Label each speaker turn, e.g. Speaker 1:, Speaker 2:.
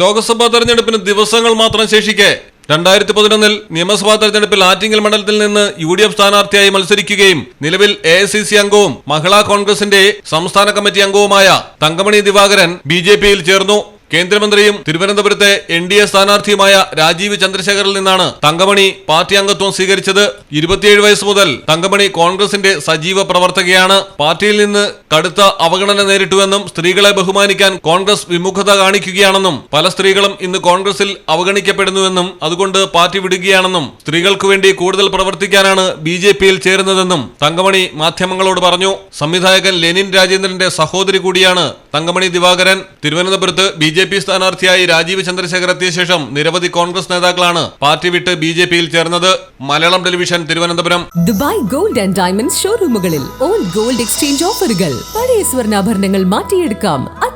Speaker 1: ലോക്സഭാ തെരഞ്ഞെടുപ്പിന് ദിവസങ്ങൾ മാത്രം ശേഷിക്കെ രണ്ടായിരത്തി പതിനൊന്നിൽ നിയമസഭാ തെരഞ്ഞെടുപ്പിൽ ആറ്റിങ്ങൽ മണ്ഡലത്തിൽ നിന്ന് യു ഡി എഫ് സ്ഥാനാർത്ഥിയായി മത്സരിക്കുകയും നിലവിൽ എ ഐ സി സി അംഗവും മഹിളാ കോൺഗ്രസിന്റെ സംസ്ഥാന കമ്മിറ്റി അംഗവുമായ തങ്കമണി ദിവാകരൻ ബി ജെ പിയിൽ ചേർന്നു. കേന്ദ്രമന്ത്രിയും തിരുവനന്തപുരത്തെ എൻ ഡി എ സ്ഥാനാർത്ഥിയുമായ രാജീവ് ചന്ദ്രശേഖറിൽ നിന്നാണ് തങ്കമണി പാർട്ടി അംഗത്വം സ്വീകരിച്ചത്. ഇരുപത്തിയേഴ് വയസ്സ് മുതൽ തങ്കമണി കോൺഗ്രസിന്റെ സജീവ പ്രവർത്തകയാണ്. പാർട്ടിയിൽ നിന്ന് കടുത്ത അവഗണന നേരിട്ടുവെന്നും സ്ത്രീകളെ ബഹുമാനിക്കാൻ കോൺഗ്രസ് വിമുഖത കാണിക്കുകയാണെന്നും പല സ്ത്രീകളും ഇന്ന് കോൺഗ്രസിൽ അവഗണിക്കപ്പെടുന്നുവെന്നും അതുകൊണ്ട് പാർട്ടി വിടുകയാണെന്നും സ്ത്രീകൾക്കു വേണ്ടി കൂടുതൽ പ്രവർത്തിക്കാനാണ് ബി ജെ പിയിൽ ചേരുന്നതെന്നും തങ്കമണി മാധ്യമങ്ങളോട് പറഞ്ഞു. സംവിധായകൻ ലെനിൻ രാജേന്ദ്രന്റെ സഹോദരി കൂടിയാണ് തങ്കമണി ദിവാകരൻ. തിരുവനന്തപുരത്ത് ബി ജെ പി സ്ഥാനാർത്ഥിയായി രാജീവ് ചന്ദ്രശേഖർ എത്തിയ ശേഷം നിരവധി കോൺഗ്രസ് നേതാക്കളാണ് പാർട്ടി വിട്ട് ബി ജെ പിയിൽ ചേർന്നത്. Malayalam television Thiruvananthapuram.
Speaker 2: Dubai gold and diamond ഷോറൂമുകളിൽ old gold exchange ഓഫറുകൾ. പഴയ സ്വർണാഭരണങ്ങൾ മാറ്റിയെടുക്കാം.